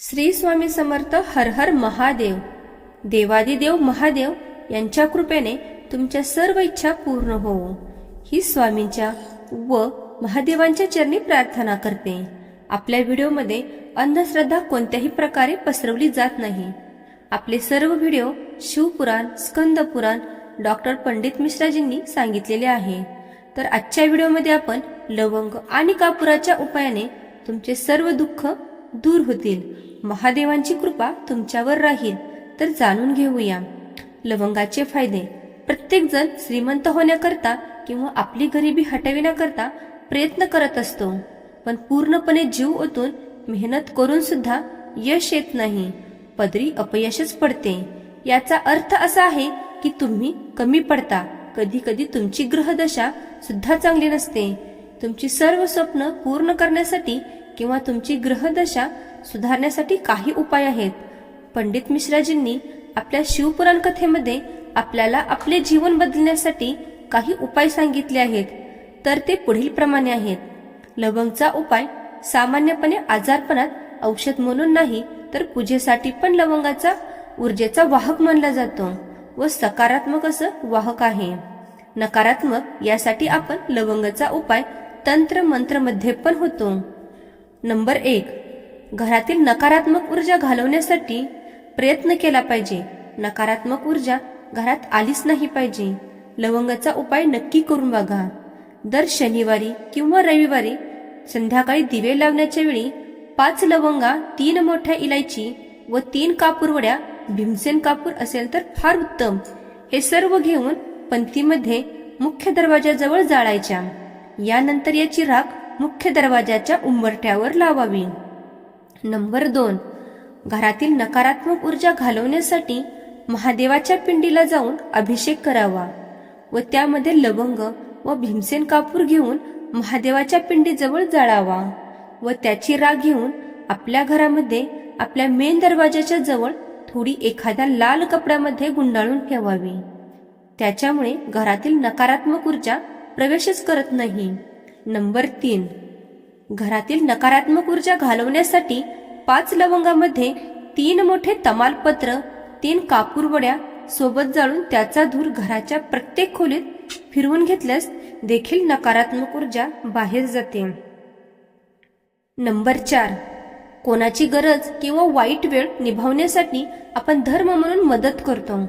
श्री स्वामी समर्थ हर हर महादेव. देवादिदेव महादेव यांच्या कृपेने तुमच्या सर्व इच्छा पूर्ण होवो ही स्वामींच्या व महादेवांच्या चरणी प्रार्थना करते. आपल्या व्हिडिओमध्ये अंधश्रद्धा कोणत्याही प्रकारे पसरवली जात नाही. आपले सर्व व्हिडिओ शिवपुराण स्कंद पुराण डॉक्टर पंडित मिश्राजींनी सांगितलेले आहे. तर आजच्या व्हिडिओमध्ये आपण लवंग आणि कापुराच्या उपायाने तुमचे सर्व दुःख दूर होतील. महादेवांची कृपा तुमच्यावर राहील. तर जाणून घेऊया. लवंगाचे फायदे. प्रत्येक जण श्रीमंत होण्याकरता किंवा आपली गरिबी हटविण्याकरता प्रयत्न करत असतो. पण पूर्णपणे जीव ओतून मेहनत करून सुद्धा यश येत नाही. पदरी अपयशच पडते. याचा अर्थ असा आहे की तुम्ही कमी पडता. कधी कधी तुमची ग्रहदशा सुद्धा चांगली नसते. तुमची सर्व स्वप्न पूर्ण करण्यासाठी किंवा तुमची ग्रहदशा सुधारण्यासाठी काही उपाय आहेत. पंडित मिश्राजींनी आपल्या शिवपुराण कथेमध्ये आपल्याला आपले जीवन बदलण्यासाठी काही उपाय सांगितले आहेत. तर ते पुढील प्रमाणे आहेत. लवंगचा उपाय सामान्यपणे आजारपणात औषध म्हणून नाही तर पूजेसाठी पण लवंगाचा ऊर्जेचा वाहक मानला जातो व सकारात्मक असं वाहक आहे. नकारात्मक यासाठी आपण लवंगाचा उपाय तंत्र मंत्रमध्ये पण होतो. नंबर एक घरातील नकारात्मक ऊर्जा घालवण्यासाठी प्रयत्न केला पाहिजे. नकारात्मक ऊर्जा घरात आलीच नाही पाहिजे. लवंगाचा उपाय नक्की करून बघा. दर शनिवारी किंवा रविवारी संध्याकाळी दिवे लावण्याच्या वेळी पाच लवंगा तीन मोठ्या इलायची व तीन कापूरवड्या भीमसेन कापूर असेल तर फार उत्तम. हे सर्व घेऊन पंथीमध्ये मुख्य दरवाजाजवळ जाळायच्या. यानंतर याची राख मुख्य दरवाजाच्या उंबरठ्यावर लावावी. नंबर दोन. घरातील नकारात्मक ऊर्जा घालवण्यासाठी महादेवाच्या पिंडीला जाऊन अभिषेक करावा व त्यामध्ये लवंग व भीमसेन कापूर घेऊन महादेवाच्या पिंडीजवळ जाळावा व त्याची राग घेऊन आपल्या घरामध्ये आपल्या मेन दरवाजाच्या जवळ थोडी एखाद्या लाल कपड्यामध्ये गुंडाळून ठेवावी. त्याच्यामुळे घरातील नकारात्मक ऊर्जा प्रवेशच करत नाही. नंबर तीन. घरातील नकारात्मक ऊर्जा घालवण्यासाठी पाच लवंगामध्ये तीन मोठे तमालपत्र तीन कापूरवड्या सोबत जाळून त्याचा धूर घराच्या प्रत्येक खोलीत फिरवून घेतल्यास देखील नकारात्मक ऊर्जा बाहेर जाते. नंबर चार. कोणाची गरज किंवा वाईट वेळ निभावण्यासाठी आपण धर्म म्हणून मदत करतो.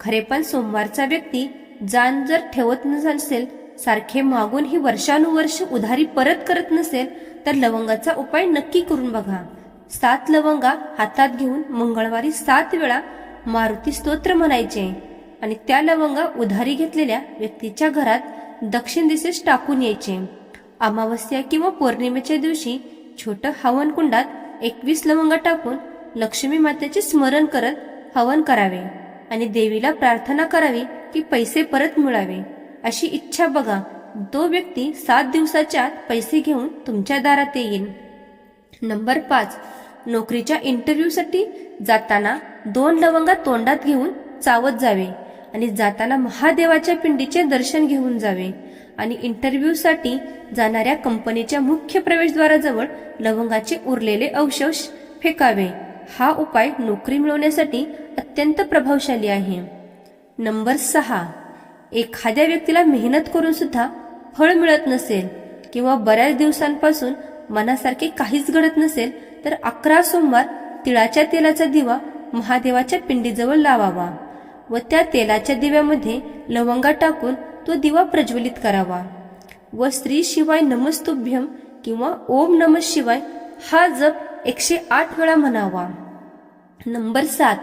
खरे पण सोमवारचा व्यक्ती जाण जर ठेवत नसेल सारखे मागून ही वर्षानुवर्ष उधारी परत करत नसेल तर लवंगाचा उपाय नक्की करून बघा. सात लवंगा हातात घेऊन मंगळवारी सात वेळा मारुती स्तोत्र म्हणायचे. आणि त्या लवंगा उधारी घेतलेल्या व्यक्तीच्या घरात दक्षिण दिशेस टाकून यायचे. अमावस्या किंवा पौर्णिमेच्या दिवशी छोटं हवन कुंडात एकवीस लवंगा टाकून लक्ष्मी मातेचे स्मरण करत हवन करावे. आणि देवीला प्रार्थना करावी की पैसे परत मिळावे. अशी इच्छा बघा. तो व्यक्ती सात दिवसाच्या पैसे घेऊन तुमच्या दारात येईल नंबर पाच. नोकरीच्या इंटरव्ह्यूसाठी जाताना दोन लवंगा तोंडात घेऊन चावत जावे आणि जाताना महादेवाच्या पिंडीचे दर्शन घेऊन जावे आणि इंटरव्ह्यूसाठी जाणाऱ्या कंपनीच्या मुख्य प्रवेशद्वाराजवळ लवंगाचे उरलेले अवशेष फेकावे. हा उपाय नोकरी मिळवण्यासाठी अत्यंत प्रभावशाली आहे. नंबर सहा. एखाद्या व्यक्तीला मेहनत करून सुद्धा फळ मिळत नसेल किंवा बऱ्याच दिवसांपासून मनासारखे काहीच घडत नसेल तर अकरा सोमवार तिळाच्या तेलाचा दिवा महादेवाच्या पिंडीजवळ लावावा व त्या तेलाच्या दिव्यामध्ये लवंगा टाकून तो दिवा प्रज्वलित करावा. व स्त्री शिवाय नमस्तुभ्यम किंवा ओम नम शिवाय हा जप एकशे आठ वेळा म्हणावा. नंबर सात.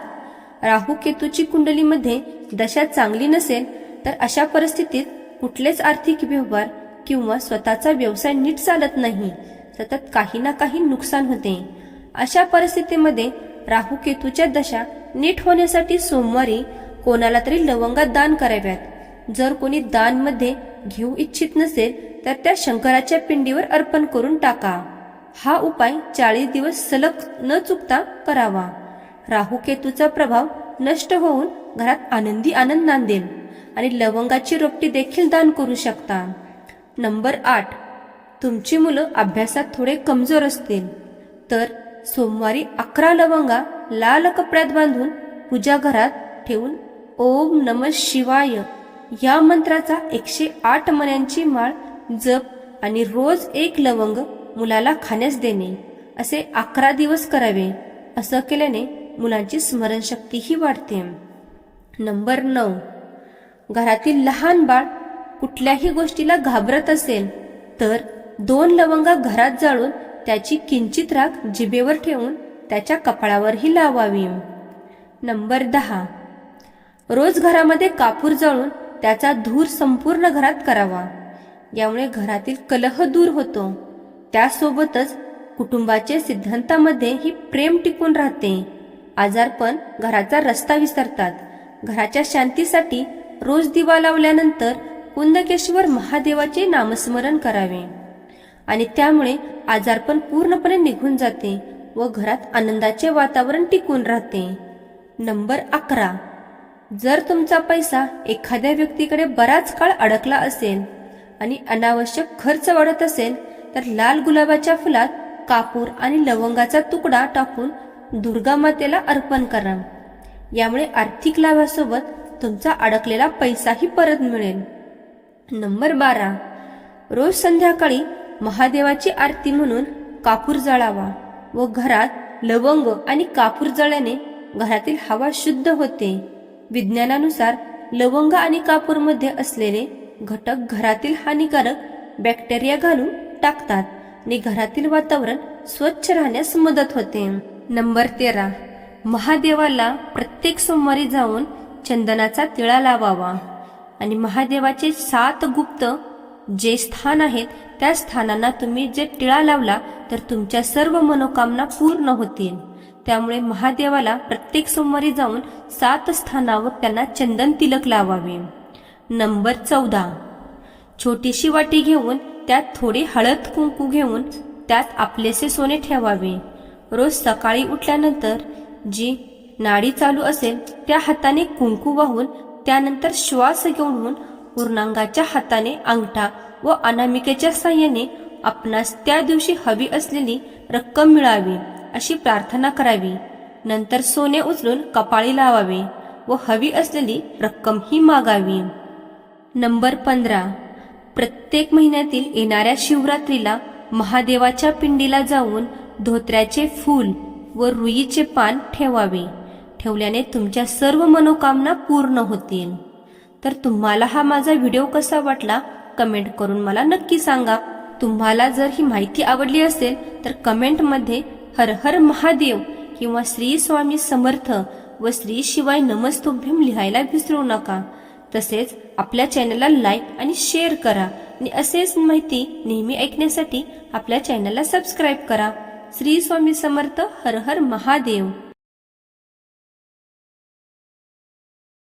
राहू केतूची कुंडलीमध्ये दशा चांगली नसेल तर अशा परिस्थितीत कुठलेच आर्थिक व्यवहार किंवा स्वतःचा व्यवसाय नीट चालत नाही. सतत काही ना काही नुकसान होते. अशा परिस्थितीमध्ये राहू केतूच्या दशा नीट होण्यासाठी सोमवारी कोणाला तरी लवंगात दान कराव्यात. जर कोणी दानमध्ये घेऊ इच्छित नसेल तर त्या शंकराच्या पिंडीवर अर्पण करून टाका. हा उपाय चाळीस दिवस सलग न चुकता करावा. राहू केतूचा प्रभाव नष्ट होऊन घरात आनंदी आनंद नांदेल. आणि लवंगाची रोपटी देखील दान करू शकता. नंबर आठ. तुमची मुलं अभ्यासात थोडे कमजोर असतील. तर सोमवारी अकरा लवंगा लाल कपड्यात बांधून पूजा घरात ठेवून ओम नम शिवाय या मंत्राचा एकशे आठ मण्यांची माळ जप आणि रोज एक लवंग मुलाला खाण्यास देणे. असे अकरा दिवस करावे. असं केल्याने मुलांची स्मरणशक्तीही वाढते. नंबर नऊ. घरातील लहान बाळ कुठल्याही गोष्टीला घाबरत असेल तर दोन लवंगा घरात जाळून त्याची किंचित राख जिभेवर ठेवून त्याच्या कपाळावरही लावावी. नंबर दहा. रोज घरामध्ये कापूर जळून त्याचा धूर संपूर्ण घरात करावा. यामुळे घरातील कलह दूर होतो. त्यासोबतच कुटुंबाचे सिद्धांतामध्ये ही प्रेम टिकून राहते. आजारपण घराचा रस्ता विसरतात. घराच्या शांतीसाठी रोज दिवा लावल्यानंतर कुंदकेश्वर महादेवाचे नामस्मरण करावे. आणि त्यामुळे आजारपण पूर्णपणे निघून जाते व घरात आनंदाचे वातावरण टिकून राहते. नंबर अकरा. जर तुमचा पैसा एखाद्या व्यक्तीकडे बराच काळ अडकला असेल आणि अनावश्यक खर्च वाढत असेल तर लाल गुलाबाच्या फुलात कापूर आणि लवंगाचा तुकडा टाकून दुर्गा मातेला अर्पण करा. यामुळे आर्थिक लाभासोबत तुमचा अडकलेला पैसाही परत मिळेल. नंबर बारा. रोज संध्याकाळी महादेवाची आरती म्हणून कापूर जळावा व घरात लवंग आणि कापूर जळल्याने घरातील हवा शुद्ध होते. विज्ञानानुसार लवंग आणि कापूरमध्ये असलेले घटक घरातील हानिकारक बॅक्टेरिया घालून टाकतात आणि घरातील वातावरण स्वच्छ राहण्यास मदत होते. नंबर तेरा. महादेवाला प्रत्येक सोमवारी जाऊन चंदनाचा तिळा लावावा. आणि महादेवाचे सात गुप्त जे स्थान आहेत त्या स्थानांना तुम्ही जे टिळा लावला तर तुमच्या सर्व मनोकामना पूर्ण होतील. त्यामुळे महादेवाला प्रत्येक सोमवारी जाऊन सात स्थानावर त्यांना चंदन तिलक लावावे. नंबर चौदा. छोटीशी वाटी घेऊन त्यात थोडी हळद कुंकू घेऊन त्यात आपलेसे सोने ठेवावे. रोज सकाळी उठल्यानंतर जी नाडी चालू असेल त्या हाताने कुंकू वाहून त्यानंतर श्वास घेऊन पूर्णांगाच्या हाताने अंगठा व अनामिकेच्या साह्याने आपणास त्या दिवशी हवी असलेली रक्कम मिळावी अशी प्रार्थना करावी. नंतर सोने उचलून कपाळी लावावे व हवी असलेली रक्कम ही मागावी. नंबर पंधरा. प्रत्येक महिन्यातील येणाऱ्या शिवरात्रीला महादेवाच्या पिंडीला जाऊन धोत्र्याचे फूल व रुईचे पान ठेवावे. ठेवल्याने तुमच्या सर्व मनोकामना पूर्ण होतील. तर तुम्हाला हा माझा व्हिडिओ कसा वाटला कमेंट करून मला नक्की सांगा. तुम्हाला जर ही माहिती आवडली असेल तर कमेंटमध्ये हर हर महादेव किंवा श्री स्वामी समर्थ व श्री शिवाय नमस्तुभ्यम लिहायला विसरू नका. तसेच आपल्या चॅनलला लाईक आणि शेअर करा आणि असेच माहिती नेहमी ऐकण्यासाठी आपल्या चॅनलला सबस्क्राईब करा. श्री स्वामी समर्थ हर हर महादेव.